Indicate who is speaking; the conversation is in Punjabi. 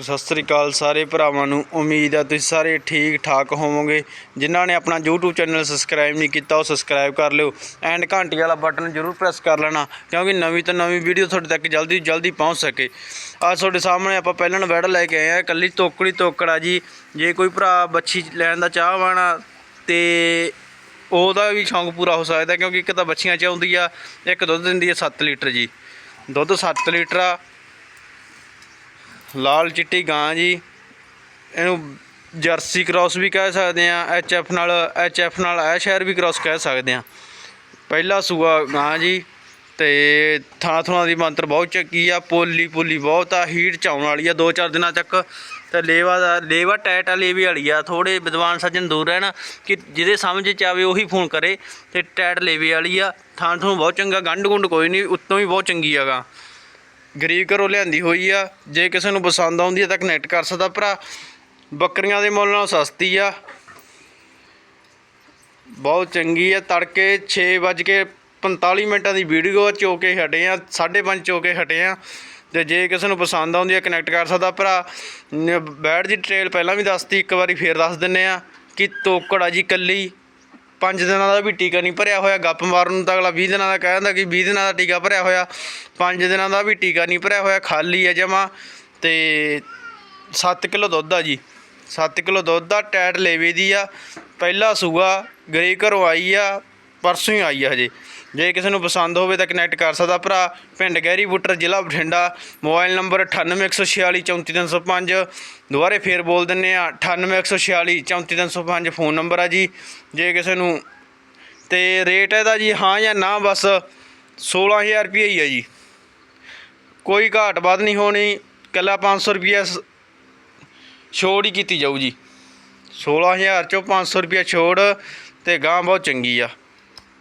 Speaker 1: ਸਤਿ ਸ੍ਰੀ ਅਕਾਲ ਸਾਰੇ ਭਰਾਵਾਂ ਨੂੰ। ਉਮੀਦ ਆ ਤੁਸੀਂ ਸਾਰੇ ਠੀਕ ਠਾਕ ਹੋਵੋਗੇ। ਜਿਨ੍ਹਾਂ ਨੇ ਆਪਣਾ YouTube ਚੈਨਲ ਸਬਸਕ੍ਰਾਈਬ ਨਹੀਂ ਕੀਤਾ, ਉਹ ਸਬਸਕ੍ਰਾਈਬ ਕਰ ਲਿਓ। ਐਂਡ ਘੰਟੀ ਵਾਲਾ ਬਟਨ ਜ਼ਰੂਰ ਪ੍ਰੈਸ ਕਰ ਲੈਣਾ, ਕਿਉਂਕਿ ਨਵੀਂ ਤੋਂ ਨਵੀਂ ਵੀਡੀਓ ਤੁਹਾਡੇ ਤੱਕ ਜਲਦੀ ਤੋਂ ਜਲਦੀ ਪਹੁੰਚ ਸਕੇ। ਅੱਜ ਤੁਹਾਡੇ ਸਾਹਮਣੇ ਆਪਾਂ ਪਹਿਲਾਂ ਵੈੜ ਲੈ ਕੇ ਆਏ ਆ, ਇਕੱਲੀ ਤੋਕੜੀ ਤੋਕੜਾ ਜੀ। ਜੇ ਕੋਈ ਭਰਾ ਬੱਚੀ ਲੈਣ ਦਾ ਚਾਹਵਾਨਾ ਤੇ ਉਹਦਾ ਵੀ ਸ਼ੌਂਕ ਪੂਰਾ ਹੋ ਸਕਦਾ, ਕਿਉਂਕਿ ਇੱਕ ਤਾਂ ਬੱਚੀਆਂ ਚ ਆਉਂਦੀ ਆ, ਇੱਕ ਦੁੱਧ ਦਿੰਦੀ ਆ 7 ਲੀਟਰ ਜੀ। ਦੁੱਧ 7 ਲੀਟਰ ਆ ਲਾਲ ਚਿੱਟੀ ਗਾਂ ਜੀ। ਇਹਨੂੰ ਜਰਸੀ ਕ੍ਰਾਸ ਵੀ ਕਹਿ ਸਕਦੇ ਆ ਐਚ ਐਫ ਨਾਲ ਐਚ ਐਫ ਨਾਲ ਐ ਸ਼ਹਿਰ ਵੀ ਕ੍ਰਾਸ ਕਹਿ ਸਕਦੇ ਆ ਪਹਿਲਾ ਸੂਆ ਗਾਂ ਜੀ, ਤੇ ਥਾਂ ਥਾਂ ਦੀ ਮੰਤਰ ਬਹੁਤ ਚੱਕੀ ਆ, ਪੋਲੀ ਪੋਲੀ ਬਹੁਤ ਆ ਹੀਟ ਚ ਆਉਣ ਵਾਲੀ ਆ 2-4 ਦਿਨਾਂ ਤੱਕ। ਤੇ ਲੇਵਾ ਦਾ, ਲੇਵਾ ਟੈਟ ਆ, ਲੇਵੀ ਵਾਲੀ ਆ ਥੋੜੇ ਵਿਦਵਾਨ ਸੱਜਣ ਦੂਰ ਰਹਿਣਾ, ਕਿ ਜਿਹਦੇ ਸਮਝ ਚ ਆਵੇ ਉਹੀ ਫੋਨ ਕਰੇ, ਤੇ ਟੈਟ ਲੇਵੇ ਵਾਲੀ ਆ। ਥਾਂ ਥਾਂ ਬਹੁਤ ਚੰਗਾ ਗੰਢ ਗੁੰਡ ਕੋਈ ਨਹੀਂ, ਉੱਤੋਂ ਵੀ ਬਹੁਤ ਚੰਗੀ ਆਗਾ ਗਰੀਬ ਘਰੋਂ ਲਿਆਂਦੀ ਹੋਈ ਆ। ਜੇ ਕਿਸੇ ਨੂੰ ਪਸੰਦ ਆਉਂਦੀ ਹੈ ਤਾਂ ਕਨੈਕਟ ਕਰ ਸਕਦਾ ਭਰਾ। ਬੱਕਰੀਆਂ ਦੇ ਮੁੱਲ ਨਾਲੋਂ ਸਸਤੀ ਆ। ਬਹੁਤ ਚੰਗੀ ਆ। ਤੜਕੇ 6:45 ਮਿੰਟਾਂ ਦੀ ਵੀਡੀਓ ਚੋ ਕੇ ਹਟੇ ਆ 5:30 ਚੋ ਕੇ ਹਟੇ ਆ। ਤੇ ਜੇ ਕਿਸੇ ਨੂੰ ਪਸੰਦ ਆਉਂਦੀ ਹੈ ਕਨੈਕਟ ਕਰ ਸਕਦਾ ਭਰਾ। ਨ- ਬੈਡ ਦੀ ਟ੍ਰੇਲ ਪਹਿਲਾਂ ਵੀ ਦੱਸਤੀ, ਇੱਕ ਵਾਰੀ ਫੇਰ ਦੱਸ ਦਿੰਨੇ ਆ ਕਿ ਤੋਕੜ ਆ ਜੀ ਕੱਲੀ ਪੰਜ ਦਿਨਾਂ ਦਾ ਵੀ ਟੀਕਾ ਨਹੀਂ ਭਰਿਆ ਹੋਇਆ, ਗੱਪ ਮਾਰਨ ਨੂੰ ਤਾਂ ਅਗਲਾ 20 ਦਿਨਾਂ ਦਾ ਕਹਿ ਦਿੰਦਾ ਕਿ 20 ਦਿਨਾਂ ਦਾ ਟੀਕਾ ਭਰਿਆ ਹੋਇਆ, ਪੰਜ ਦਿਨਾਂ ਦਾ ਵੀ ਟੀਕਾ ਨਹੀਂ ਭਰਿਆ ਹੋਇਆ, ਖਾਲੀ ਹੈ ਜਮਾ, ਤੇ 7 ਕਿਲੋ ਦੁੱਧ ਆ ਜੀ। 7 ਕਿਲੋ ਦੁੱਧ ਆ, ਟੈਟ ਲੇਵੇ ਦੀ ਆ, ਪਹਿਲਾ ਸੂਆ ਗਰੇ ਘਰੋਂ ਆਈ ਆ, ਪਰਸੋਂ ਹੀ ਆਈ ਆ ਹਜੇ। ਜੇ ਕਿਸੇ ਨੂੰ ਪਸੰਦ ਹੋਵੇ ਤਾਂ ਕਨੈਕਟ ਕਰ ਸਕਦਾ। ਭਰਾ, ਪਿੰਡ ਗਹਿਰੀ ਬੁੱਟਰ ਜ਼ਿਲ੍ਹਾ ਬਠਿੰਡਾ। ਮੋਬਾਈਲ ਨੰਬਰ 9816434305 ਦੁਬਾਰੇ ਫੇਰ ਬੋਲ ਦਿੰਨੇ ਆ 9816434305 ਫੋਨ ਨੰਬਰ ਆ ਜੀ। ਜੇ ਕਿਸੇ ਨੂੰ ਤੇ ਰੇਟ ਇਹਦਾ ਜੀ ਹਾਂ ਜਾਂ ਨਾ, ਬਸ 16000 ਰੁਪਏ ਹੀ ਆ ਜੀ। ਕੋਈ ਘਾਟ ਵੱਧ ਨਹੀਂ ਹੋਣੀ ਕੱਲਾ 500 ਰੁਪਏ ਛੋੜ ਹੀ ਕੀਤੀ ਜਾਊ ਜੀ। 16000 ਚੋਂ 500 ਰੁਪਏ ਛੋੜ ਤੇ ਗਾਂ ਬਹੁਤ ਚੰਗੀ ਆ।